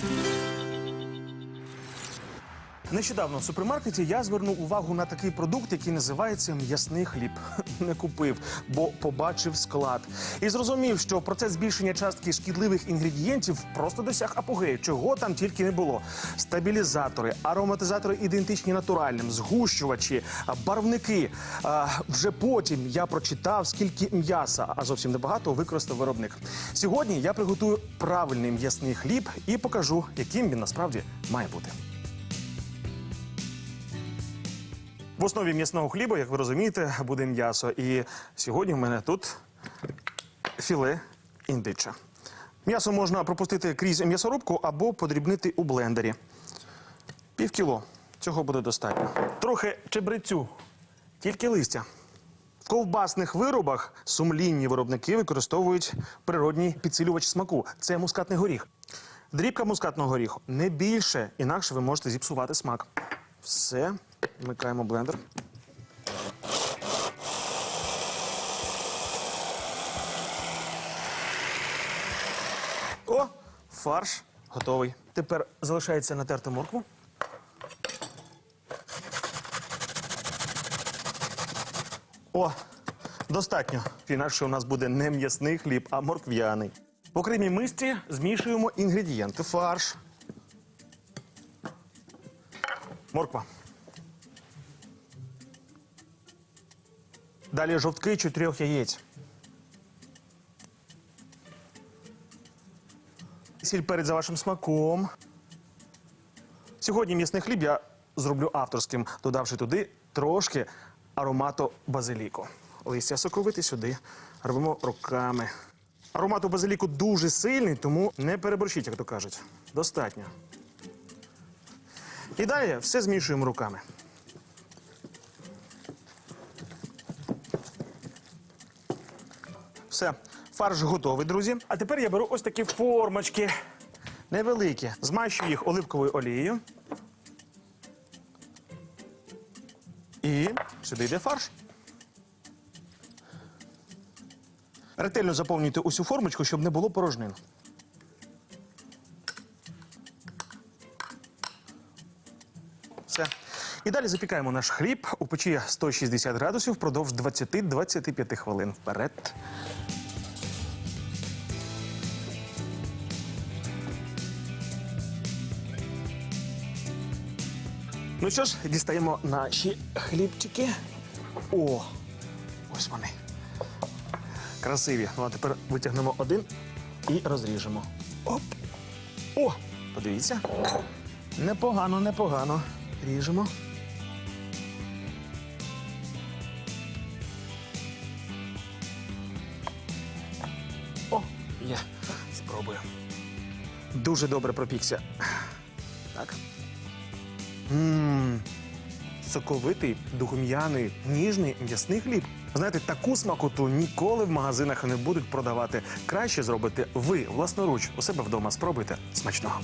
Thank you. Нещодавно в супермаркеті я звернув увагу на такий продукт, який називається м'ясний хліб. Не купив, бо побачив склад. І зрозумів, що процес збільшення частки шкідливих інгредієнтів просто досяг апогею, чого там тільки не було. Стабілізатори, ароматизатори ідентичні натуральним, згущувачі, барвники. А, вже потім я прочитав, скільки м'яса, а зовсім небагато використав виробник. Сьогодні я приготую правильний м'ясний хліб і покажу, яким він насправді має бути. В основі м'ясного хліба, як ви розумієте, буде м'ясо. І сьогодні в мене тут філе індича. М'ясо можна пропустити крізь м'ясорубку або подрібнити у блендері. Пів кіло. Цього буде достатньо. Трохи чебрецю, тільки листя. В ковбасних виробах сумлінні виробники використовують природній підсилювач смаку. Це мускатний горіх. Дрібка мускатного горіху не більше, інакше ви можете зіпсувати смак. Все, вмикаємо блендер. О, фарш готовий. Тепер залишається натерти моркву. О, достатньо. Інакше у нас буде не м'ясний хліб, а моркв'яний. В окремій мисці змішуємо інгредієнти. Фарш. Морква. Далі жовтки чотирьох яєць. Сіль перець за вашим смаком. Сьогодні м'ясний хліб я зроблю авторським, додавши туди трошки аромату базиліку. Листя соковити сюди робимо руками. Аромат у базиліку дуже сильний, тому не переборщіть, як то кажуть. Достатньо. І далі все змішуємо руками. Все, фарш готовий, друзі. А тепер я беру ось такі формочки. Невеликі. Змащую їх оливковою олією. І сюди йде фарш. Ретельно заповнюйте усю формочку, щоб не було порожнин. Все. І далі запікаємо наш хліб у печі 160 градусів впродовж 20-25 хвилин. Вперед. Ну що ж, дістаємо наші хлібчики. О, ось вони. Красиві. Ну а тепер витягнемо один і розріжемо. Оп. О! Подивіться. Непогано, непогано. Ріжемо. Є. Спробую. Дуже добре пропікся. Так. Ммм. Соковитий, духом'яний, ніжний м'ясний хліб. Знаєте, таку смакоту ніколи в магазинах не будуть продавати. Краще зробити ви власноруч у себе вдома. Спробуйте смачного.